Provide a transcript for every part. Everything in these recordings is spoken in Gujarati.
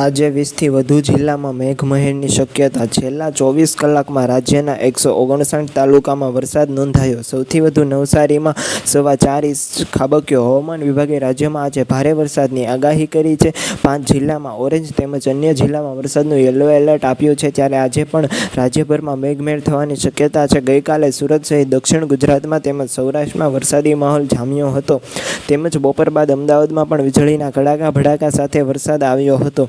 આજે વીસથી વધુ જિલ્લામાં મેઘમહેરની શક્યતા. છેલ્લા ચોવીસ કલાકમાં રાજ્યના એકસો ઓગણસાઠ તાલુકામાં વરસાદ નોંધાયો. સૌથી વધુ નવસારીમાં સવા ચાર ઇંચ ખાબક્યો. હવામાન વિભાગે રાજ્યમાં આજે ભારે વરસાદની આગાહી કરી છે. પાંચ જિલ્લામાં ઓરેન્જ તેમજ અન્ય જિલ્લામાં વરસાદનું યલો એલર્ટ આપ્યું છે. ત્યારે આજે પણ રાજ્યભરમાં મેઘમહેર થવાની શક્યતા છે. ગઈકાલે સુરત સહિત દક્ષિણ ગુજરાતમાં તેમજ સૌરાષ્ટ્રમાં વરસાદી માહોલ જામ્યો હતો. તેમજ બપોર બાદ અમદાવાદમાં પણ વીજળીના કડાકા ભડાકા સાથે વરસાદ આવ્યો હતો.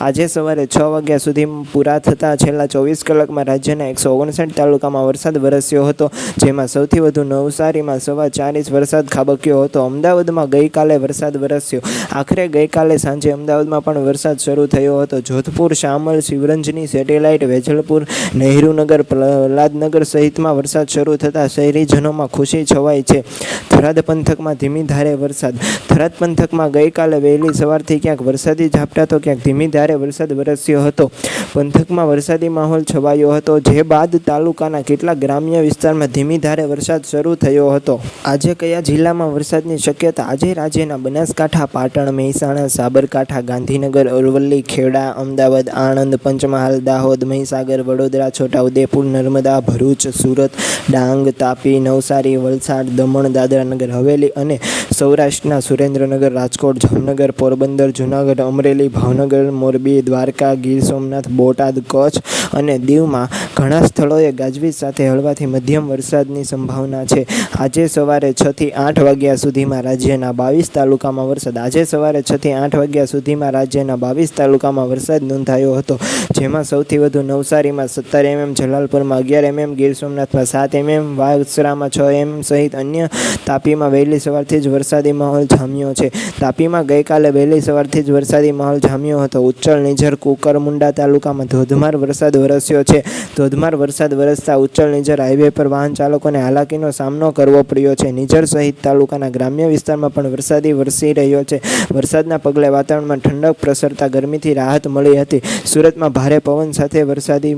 આજે સવારે છ વાગ્યા સુધી પૂરા થતાં છેલ્લા ચોવીસ કલાકમાં રાજ્યના એકસો ઓગણસાઠ તાલુકામાં વરસાદ વરસ્યો હતો, જેમાં સૌથી વધુ નવસારીમાં સવા ચાર વરસાદ ખાબક્યો હતો. અમદાવાદમાં ગઈકાલે વરસાદ વરસ્યો. આખરે ગઈકાલે સાંજે અમદાવાદમાં પણ વરસાદ શરૂ થયો હતો. જોધપુર, શામલ, શિવરંજની, સેટેલાઇટ, વેજલપુર, નહેરુનગર, પ્રહલાદનગર સહિતમાં વરસાદ શરૂ થતાં શહેરીજનોમાં ખુશી છવાઈ છે. થરાદ પંથકમાં ધીમી ધારે વરસાદ. થરાદ પંથકમાં ગઈકાલે વહેલી સવારથી ક્યાંક વરસાદી ઝાપટા તો ક્યાંક ધીમી ધારે વરસાદ વરસ્યો હતો. પંથકમાં વરસાદી માહોલ છવાયો હતો. જે બાદ તાલુકાના કેટલાક ગ્રામ્ય વિસ્તારમાં ધીમી ધારે વરસાદ શરૂ થયો હતો. આજે કયા જિલ્લામાં વરસાદની શક્યતા? આજે રાજ્યના બનાસકાંઠા, પાટણ, મહેસાણા, સાબરકાંઠા, ગાંધીનગર, અરવલ્લી, ખેડા, અમદાવાદ, આણંદ, પંચમહાલ, દાહોદ, મહીસાગર, વડોદરા, છોટાઉદેપુર, નર્મદા, ભરૂચ, સુરત, ડાંગ, તાપી, નવસારી, વલસાડ, દમણ દાદરાનગર હવેલી અને સૌરાષ્ટ્રના સુરેન્દ્રનગર, રાજકોટ, જામનગર, પોરબંદર, જૂનાગઢ, અમરેલી, ભાવનગર, મોરબી, દ્વારકા, ગીર સોમનાથ, બોટાદ, કચ્છ અને દીવમાં ઘણા સ્થળોએ ગાજવીજ સાથે હળવાથી મધ્યમ વરસાદની સંભાવના છે. આજે સવારે છથી આઠ વાગ્યા સુધીમાં રાજ્યના બાવીસ તાલુકામાં વરસાદ. આજે સવારે છથી આઠ વાગ્યા સુધીમાં રાજ્યના બાવીસ તાલુકામાં વરસાદ નોંધાયો હતો, જેમાં સૌથી વધુ નવસારીમાં સત્તર એમએમ, જલાલપુરમાં અગિયાર એમએમ, ગીર સોમનાથમાં સાત એમએમ વાગસરામાં છ એમ સહિત અન્ય તાપીમાં વહેલી સવારથી જ વરસાદી માહોલ જામ્યો છે. તાપીમાં ગઈકાલે વહેલી સવારથી જ વરસાદી માહોલ જામ્યો હતો. ઉચ્ચલ, નિઝર કુકરમુંડા તાલુકામાં ધોધમાર વરસાદ વરસ્યો છે. ધોધમાર વરસાદ વરસતા ઉચ્ચલ, નિઝર હાઈવે પર વાહન ચાલકોને હાલાકીનો સામનો કરવો પડ્યો છે. નિઝર સહિત તાલુકાના ગ્રામ્ય વિસ્તારમાં પણ વરસાદી વરસી રહ્યો છે. વરસાદના પગલે વાતાવરણમાં ઠંડક પ્રસરતા ગરમીથી રાહત મળી હતી. સુરતમાં ભારે પવન સાથે વરસાદી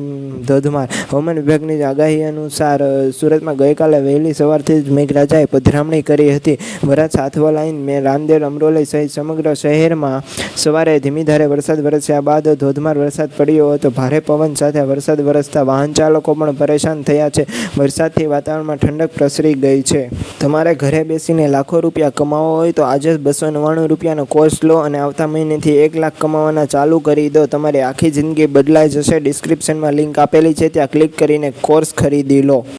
ધોધમાર. હવામાન વિભાગની આગાહી અનુસાર સુરતમાં ગઈકાલે વહેલી સવારથી જ મેઘરાજાએ પધરામણી કરી હતી. વરાછ સાથવા લાઈન મેં રાંદેર અમરોલી સહિત સમગ્ર શહેરમાં સવારે ધીમી ધારે વરસાદ વરસ્યા બાદ ધોધમાર વરસાદ પડ્યો હતો. ભારે પવન સાથે વરસાદ વરસતા વાહન ચાલકો પણ પરેશાન થયા છે. વરસાદથી વાતાવરણમાં ઠંડક પ્રસરી ગઈ છે. તમારે ઘરે બેસીને લાખો રૂપિયા કમાવો હોય તો આજે બસો નવ્વાણું રૂપિયાનો કોર્સ લો અને આવતા મહિનેથી એક લાખ કમાવાના ચાલુ કરી દો. તમારી આખી જિંદગી બદલાઈ જશે. ડિસ્ક્રિપ્શનમાં લિંક આપેલી છે. ત્યાં ક્લિક કરીને કોર્સ ખરીદી લો.